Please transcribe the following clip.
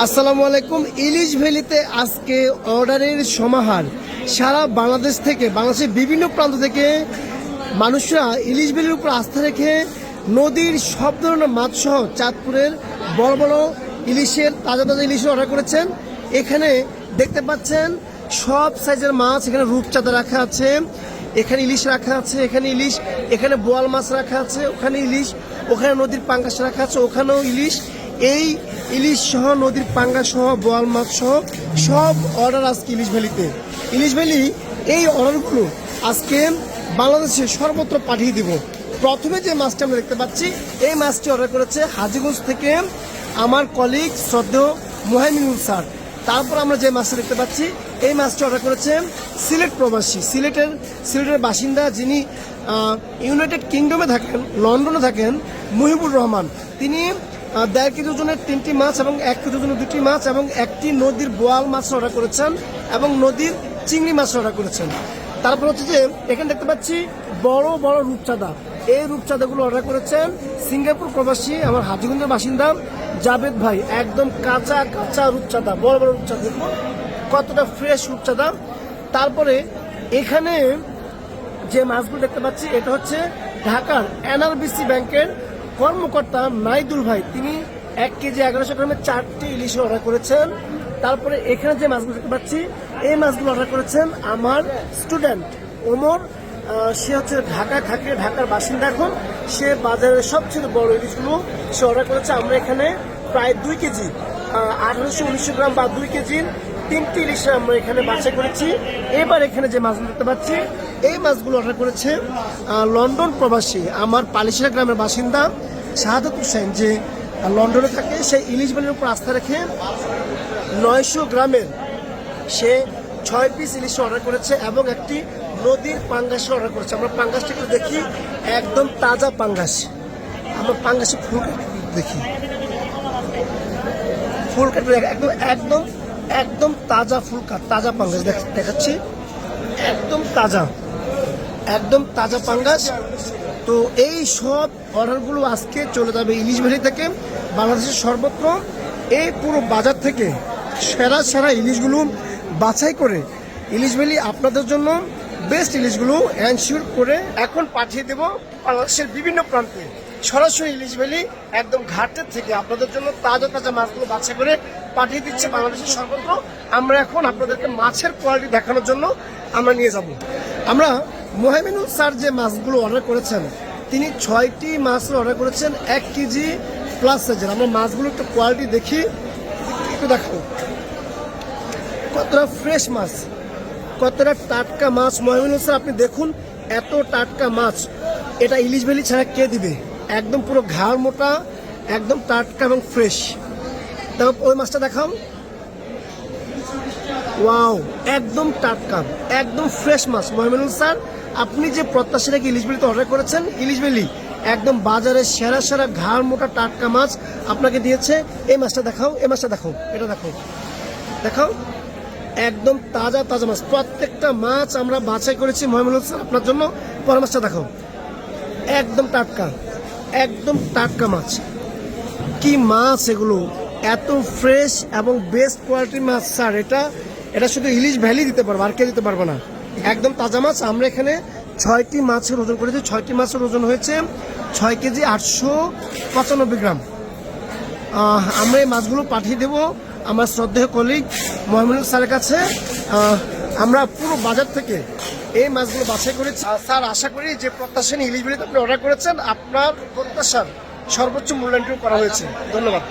আসসালামু আলাইকুম। ইলিশ ভ্যালিতে আজকে অর্ডারের সমাহার। সারা বাংলাদেশ থেকে, বাংলাদেশের বিভিন্ন প্রান্ত থেকে মানুষরা ইলিশ ভ্যালির উপর আস্থা রেখে নদীর সব ধরনের মাছ সহ চাঁদপুরের বড় বড় ইলিশের, তাজা তাজা ইলিশের অর্ডার করেছেন। এখানে দেখতে পাচ্ছেন, সব সাইজের মাছ এখানে রূপচাঁদা রাখা আছে। এখানে ইলিশ রাখা আছে, এখানে ইলিশ, এখানে বোয়াল মাছ রাখা আছে, ওখানে ইলিশ, ওখানে নদীর পাঙ্কাশ রাখা আছে, ওখানেও ইলিশ। এই ইলিশ সহ, নদীর পাঙ্গা সহ, বোয়াল মাছ সহ, সব অর্ডার আজকে ইলিশ ভ্যালিতে। ইলিশ ভ্যালি, এই অর্ডারগুলো আজকে বাংলাদেশে সর্বত্র পাঠিয়ে দিব। প্রথমে যে মাছটা আমরা দেখতে পাচ্ছি, এই মাছটি অর্ডার করেছে হাজিগঞ্জ থেকে আমার কলিগ শ্রদ্ধেয় মোহাইমিনুল স্যার। তারপর আমরা যে মাছটা দেখতে পাচ্ছি, এই মাছটি অর্ডার করেছেন সিলেট প্রবাসী। সিলেটের সিলেটের বাসিন্দা যিনি ইউনাইটেড কিংডমে থাকেন লন্ডনে থাকেন, মুহিবুর রহমান। তিনি দেড় কেজি ওজনের তিনটি মাছ এবং এক কেজি ওজনের দুটি মাছ এবং একটি নদীর বোয়াল মাছ অর্ডার করেছেন এবং নদীর চিংড়ি মাছ অর্ডার করেছেন। তারপর হচ্ছে যে, এখানে দেখতে পাচ্ছি বড় বড় রূপচাঁদা। এই রূপচাঁদাগুলো অর্ডার করেছেন সিঙ্গাপুর প্রবাসী, আমার হাজিগঞ্জের বাসিন্দা জাবেদ ভাই। একদম কাঁচা কাঁচা রূপচাঁদা, বড় বড় রূপচাঁদা। কতটা ফ্রেশ রূপচাঁদা। তারপরে এখানে যে মাছগুলো দেখতে পাচ্ছি, এটা হচ্ছে ঢাকার এনআরবিসি ব্যাংকের কর্মকর্তা নাইদুল ভাই, তিনি এক কেজি এগারোশো গ্রামের চারটি ইলিশ অর্ডার করেছেন। তারপরে এখানে যে মাছগুলো দেখতে পাচ্ছি, এই মাছগুলো অর্ডার করেছেন আমার স্টুডেন্ট ওমর। সে হচ্ছে ঢাকায় থাকে, ঢাকার বাসিন্দা এখন। সে বাজারের সবচেয়ে বড় ইলিশগুলো সে অর্ডার করেছে। আমরা এখানে প্রায় দুই কেজি আঠারোশো উনিশশো গ্রাম বা দুই কেজির তিনটি ইলিশ আমরা এখানে বাছাই করেছি। এবার এখানে যে মাছগুলো দেখতে পাচ্ছি এই মাছগুলো অর্ডার করেছে লন্ডন প্রবাসী আমার পালিশিয়া গ্রামের বাসিন্দা শাহাদত হোসেন যে লন্ডনে থাকে সেই ইলিশ বালির উপর আস্থা রেখে নয়শো গ্রামের সে ছয় পিস ইলিশ অর্ডার করেছে এবং একটি নদীর পাঙ্গাস অর্ডার করেছে। আমরা পাঙ্গাসটা একটু দেখি, একদম তাজা পাঙ্গাস। আমরা পাঙ্গাসে ফুল দেখি। ফুল একদম একদম একদম তাজা ফুল কাট তাজা পাঙ্গাস দেখ- দেখাচ্ছি। একদম তাজা। একদম তাজা পাঙ্গাস। তো এই সব অর্ডারগুলো আজকে চলে যাবে ইলিশ ভ্যালি থেকে, বাংলাদেশের সর্বত্র এই পুরো বাজার থেকে সেরা সেরা ইলিশগুলো বাছাই করে ইলিশ ভেলি আপনাদের জন্য বেস্ট ইলিশগুলো এনশিওর করে এখন পাঠিয়ে দেব বাংলাদেশের বিভিন্ন প্রান্তে। সরাসরি ইলিশ ভ্যালি একদম ঘাটের থেকে আপনাদের জন্য তাজা তাজা মাছগুলো বাছাই করে পাঠিয়ে দিচ্ছে বাংলাদেশের সর্বত্র। আমরা এখন আপনাদেরকে মাছের কোয়ালিটি দেখানোর জন্য আমরা নিয়ে যাব। আমরা মোহামিনুল স্যার যে মাছগুলো অর্ডার করেছেন, তিনি ছয়টি মাছ অর্ডার করেছেন, এক কেজি প্লাস সাইজের আমরা মাছগুলো একটু কোয়ালিটি দেখি, একটু দেখো কতটা ফ্রেশ মাছ। কতটা টাটকা মাছ? মহিনুল স্যার আপনি দেখুন এত টাটকা মাছ। এটা ইলিশ বেলি ছাড়া কে দিবে? একদম পুরো ঘাড় মোটা, একদম টাটকা এবং ফ্রেশ তারপর ওই মাছটা দেখাও। ওয়াও, একদম টাটকা, একদম ফ্রেশ মাছ। মহিনুল স্যার, আপনি যে প্রত্যাশা রেখে ইলিশ বেলিতে অর্ডার করেছেন, ইলিশ বেলি একদম বাজারে সেরা সেরা ঘাড় মোটা টাটকা মাছ আপনাকে দিয়েছে। এই মাছটা দেখাও, এই মাছটা দেখাও, এটা দেখাও। দেখাও। একদম তাজা তাজা মাছ। প্রত্যেকটা মাছ আমরা বাছাই করেছি মহিমুল স্যার আপনার জন্য। পর মাছটা দেখাও একদম টাটকা একদম টাটকা মাছ। কি মাছ এগুলো? এত ফ্রেশ এবং বেস্ট কোয়ালিটির মাছ, স্যার। এটা এটা শুধু ইলিশ ভ্যালি দিতে পারব, আর কে দিতে পারব না। একদম তাজা মাছ। আমরা এখানে ছয়টি মাছের ওজন করেছি। ছয়টি মাছের ওজন হয়েছে ছয় কেজি আটশো পঁচানব্বই গ্রাম। আমরা এই মাছগুলো পাঠিয়ে দেব। আমার শ্রদ্ধেয় কলিগ মোহাম্মদ স্যারের কাছে আমরা পুরো বাজার থেকে এই মাছগুলো বাছাই করেছি। স্যার, আশা করি যে প্রত্যাশা নিয়ে ইলিশ বিলিতে আপনি অর্ডার করেছেন, আপনার প্রত্যাশার সর্বোচ্চ মূল্যায়নটিও করা হয়েছে। ধন্যবাদ।